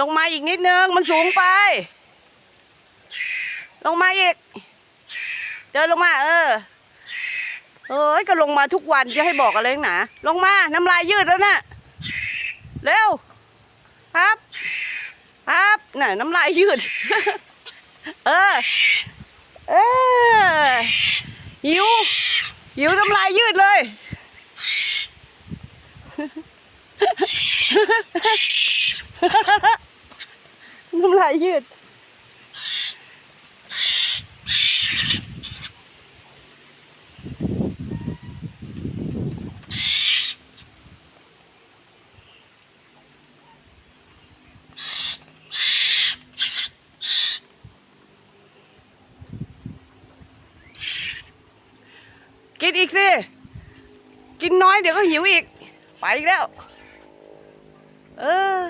ลงมาอีกนิดนึง มันสูงไป ลงมาอีก เดินลงมา เออเอ้ยก็ลงมาทุกวันจะให้บอกอะไรหนาลงมาน้ำลายยืดแล้วนะ่ะเร็วครับครับน่ะน้ำลายยืด เออ เออหิวหิวน้ำลายยืดเลย ลายยืด กินอีกสิ กินน้อยเดี๋ยวก็หิวอีก ไปอีกแล้ว เออ